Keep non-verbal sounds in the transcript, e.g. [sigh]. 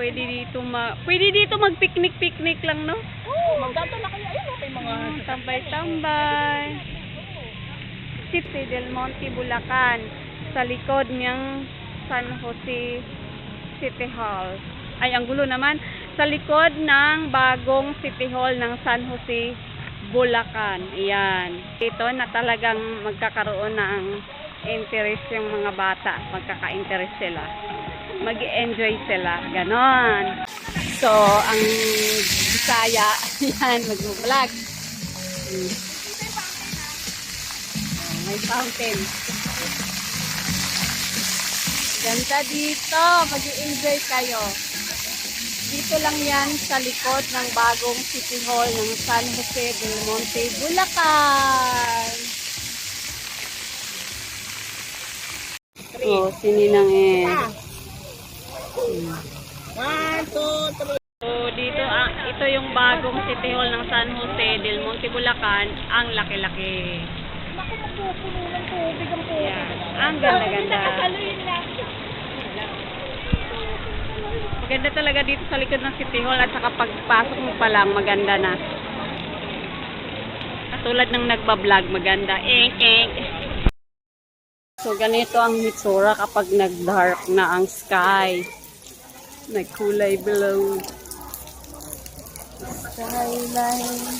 pwede dito ma pwede dito mag-picnic-picnic lang, no? Oo, magdadala kayo. Ayun, oh, may mga... Mm, Tambay-tambay. City del Monte, Bulacan. Sa likod niyang San Jose City Hall. Ay, ang gulo naman. Sa likod ng bagong City Hall ng San Jose, Bulacan. Ayan. Ito na talagang magkakaroon ng interest yung mga bata. Magkaka-interest sila. Mag enjoy sila. Ganon. So, ang Bisaya, [laughs] yan, mag-vlog. Hmm. May fountain. Ganda dito. mag enjoy kayo. Dito lang yan sa likod ng bagong City Hall ng San Jose del Monte, Bulacan. Oh, sininang eh. One, two, dito, ah, ito yung bagong City Hall ng San Jose del Monte, Bulacan. Ang laki-laki. Naku, magpupuno ng tubig ang. Ang ganda-ganda. Maganda talaga dito sa likod ng City Hall at saka pagpasok mo pa lang, maganda na. Katulad ng nagbablog, maganda. Ink, ink. So, ganito ang hitsura kapag nag-dark na ang sky. na below. blue. Skyline.